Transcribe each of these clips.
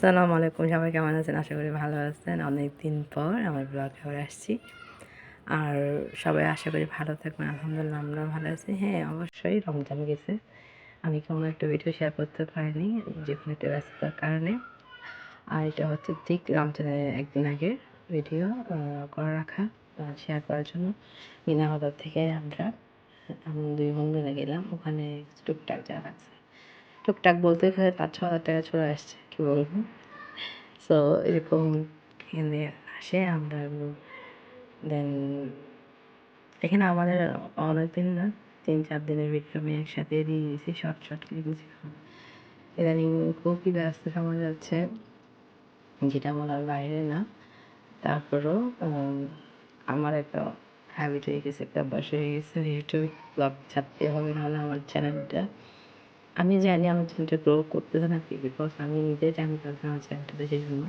আসসালামু আলাইকুম। সবাই কেমন আছেন? আশা করি ভালো আছেন। অনেক দিন পর আমার ব্লগ আবার আসছি। আর সবাই আশা করি ভালো থাকবেন। আলহামদুলিল্লাহ আমরা ভালো আছি। হ্যাঁ অবশ্যই রমজান গেছে। আমি কোনো একটা ভিডিও শেয়ার করতে পারিনি, যে কোনো একটা ব্যস্ততার কারণে। আর এটা হচ্ছে ঠিক রমজানের একদিন আগে ভিডিও করে রাখা শেয়ার করার জন্য। মিনা বাজার থেকে আমরা আমি দুই বন্ধুরা গেলাম। ওখানে টুকটাক যা আছে। টুকটাক বলতে পাঁচ ছ হাজার টাকা চলে আসছে। বলব সো এরকম এখানে আসে আমরা দেন এখানে আমাদের অনেক দিন না তিন চার দিনের আমি একসাথে দিয়ে দিয়েছি শর্ট শর্ট ক্লিপস ইদানিং খুবই ব্যস্ত সময় যাচ্ছে যেটা বলার বাইরে না তারপরেও আমার একটা হ্যাবিট হয়ে গেছে একটা অভ্যাস হয়ে গেছে ইউটিউবে ব্লগ ছাড়তে হবে নাহলে আমার চ্যানেলটা আমি জানি আমার চ্যানেলটা গ্রো করতেছে না বিকজ আমি নিজে জানি আমার চ্যানেলটা সেই জন্য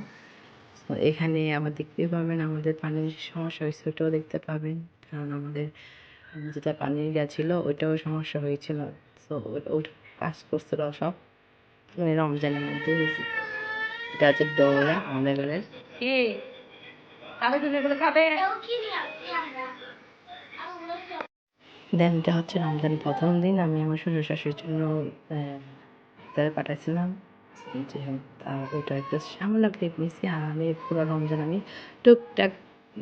তো এখানে আবার দেখতে পাবেন আমাদের পানির সমস্যা হয়েছে ওটাও দেখতে পাবেন। কারণ আমাদের যেটা পানির গেছিল ওইটাও সমস্যা হয়েছিল। তো ওটা কাজ করছিল সব। মানে রমজানের মধ্যে হয়েছে। এটা হচ্ছে দৌড়া আমাদের ঘরের। কি? খাবে তুমি এগুলো খাবে? দেন এটা হচ্ছে রমজান প্রথম দিন। আমি আমার শ্বশুর শাশুড়ির জন্য ইফতারে পাঠাইছিলাম। যে ওইটা একটা সামান্য ক্লিপ নিয়েছি আর আমি পুরো রমজান আমি টুকটাক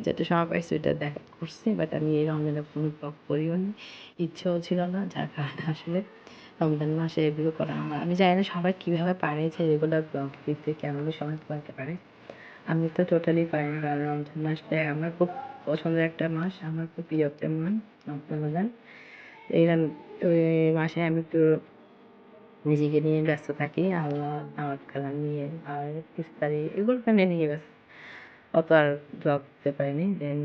যেটা সময় পাইছি, ওইটা দেখা করছি। বাট আমি এই রমজানে কোনো ব্লগ করিও নি। ইচ্ছেও ছিল না, যার কারণে আসলে রমজান মাসে এগুলো করা আমার আমি জানি না সবাই কীভাবে পারে যে রেগুলার ব্লগ দিতে, কেমন সবাই করতে পারে। আমি তো টোটালি পারি না, কারণ রমজান মাসটা আমার খুব পছন্দের একটা মাস। আমার খুব প্রিয় একটা মাস রমজান। এই মাসে আমি একটু নিজেকে নিয়ে ব্যস্ত থাকি, আল্লাহ দাওয়াত কালাম নিয়ে আর ইফতারি এগুলোকে নিয়ে নিয়ে ব্যস্ত। অত আর ব্লগ দিতে পারিনি দেন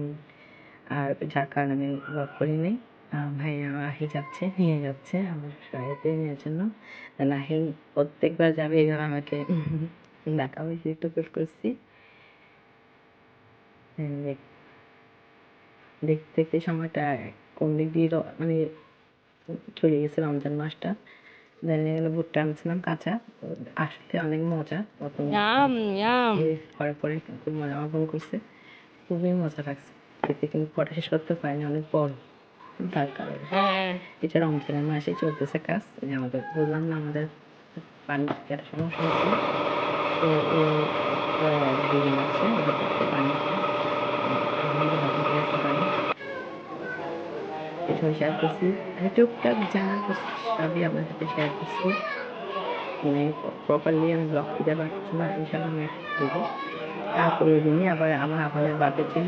আর যার কারণে আমি ব্লগ করিনি ভাই আহি যাচ্ছে, নিয়ে যাচ্ছে আমার সহায়তে নেওয়ার জন্য। নাহিল প্রত্যেকবার যাবে এইভাবে আমাকে ডাকা হয়েছে, একটু করছি। দেখতে দেখতে সময়টা কোন দিক দিয়ে মানে চলে গেছে রমজান মাসটা? এগুলো ভুট্টা আনছিলাম কাঁচা। আসলে অনেক মজা। পরে পরে খুব মজা অর্পণ করছে। খুবই মজা লাগছে। খেতে কিন্তু পরে শেষ করতে পারিনি অনেক বড়। তার কারণে এটা রমজানের মাসে চলতেছে কাজ। আমাদের বললাম না আমাদের পানি সমস্যা হচ্ছে। তো দুদিন আছে পানি এটাও শেয়ার করছি। আর টুকটাক যা সবই আপনার সাথে শেয়ার করছি। মানে প্রপারলি আমি ব্লগ দিতে পারছি না ইনশাল্লাহ আমি দেবো তারপরে দিনই আবার আমার আপনাদের বার্থডে ছিল।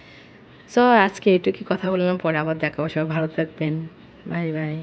সো আজকে এটুকুই কথা বললাম পরে আবার দেখা সবাই ভালো থাকবেন। Bye bye.